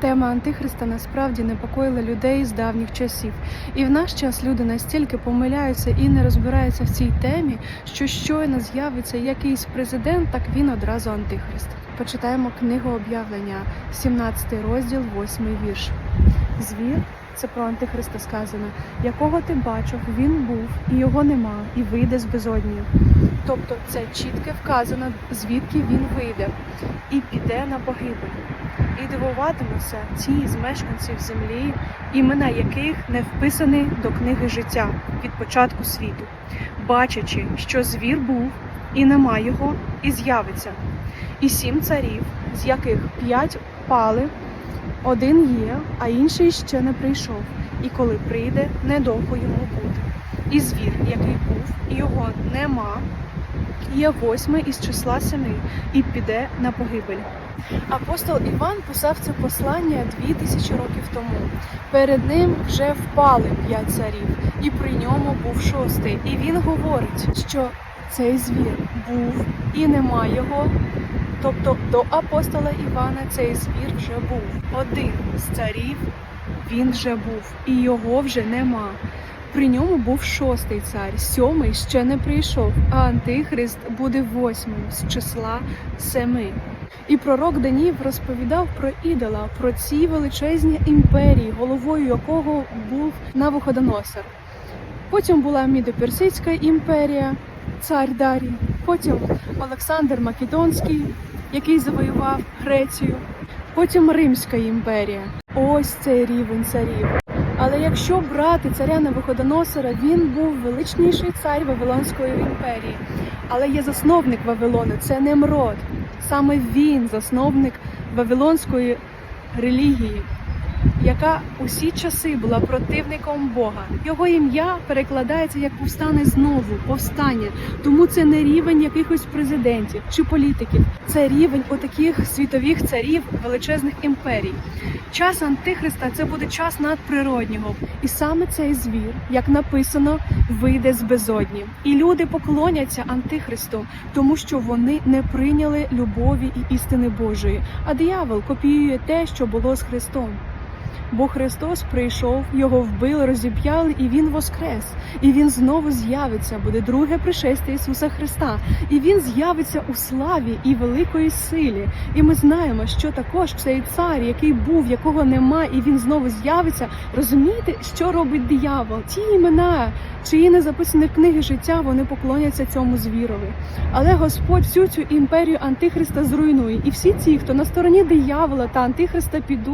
Тема Антихриста насправді непокоїла людей з давніх часів. І в наш час люди настільки помиляються і не розбираються в цій темі, що щойно з'явиться якийсь президент, так він одразу антихрист. Почитаємо книгу об'явлення, 17 розділ, 8 вірш. Звір це про антихриста сказано, якого ти бачив, він був, і його нема, і вийде з безодні. Тобто це чітко вказано, звідки він вийде і піде на погибель. І дивуватимуться ті з мешканців землі, імена яких не вписані до книги життя від початку світу, бачачи, що звір був, і нема його, і з'явиться. І сім царів, з яких п'ять пали, один є, а інший ще не прийшов. І коли прийде, недовго йому буде. І звір, який був, і його нема, є восьмий із числа семи, і піде на погибель. Апостол Іван писав це послання дві тисячі років тому. Перед ним вже впали п'ять царів, і при ньому був шостий. І він говорить, що цей звір був і нема його. Тобто до апостола Івана цей звір вже був. Один з царів він вже був, і його вже нема. При ньому був шостий цар, сьомий ще не прийшов, а антихрист буде восьмим з числа семи. І пророк Даніїв розповідав про ідола, про ці величезні імперії, головою якого був Навуходоносор. Потім була Мідоперсидська імперія, цар Дарій, потім Олександр Македонський, який завоював Грецію, потім Римська імперія. Ось цей рівень царів. Але якщо брати царя Навуходоносора, він був величніший цар Вавилонської імперії. Але є засновник Вавилону, це Немрод. Саме він засновник Вавилонської релігії, яка усі часи була противником Бога. Його ім'я перекладається як повстане знову, повстання. Тому це не рівень якихось президентів чи політиків, це рівень отаких світових царів величезних імперій. Час антихриста це буде час надприроднього, і саме цей звір, як написано, вийде з безодні. І люди поклоняться антихристу, тому що вони не прийняли любові і істини Божої. А диявол копіює те, що було з Христом. Бо Христос прийшов, його вбили, розіп'яли, і Він воскрес. І Він знову з'явиться. Буде друге пришестя Ісуса Христа. І Він з'явиться у славі і великої силі. І ми знаємо, що також цей цар, який був, якого нема, і він знову з'явиться. Розумієте, що робить диявол? Ті імена, чиї не записані в книги життя, вони поклоняться цьому звірові. Але Господь всю цю імперію Антихриста зруйнує. І всі ті, хто на стороні диявола та Антихриста підуть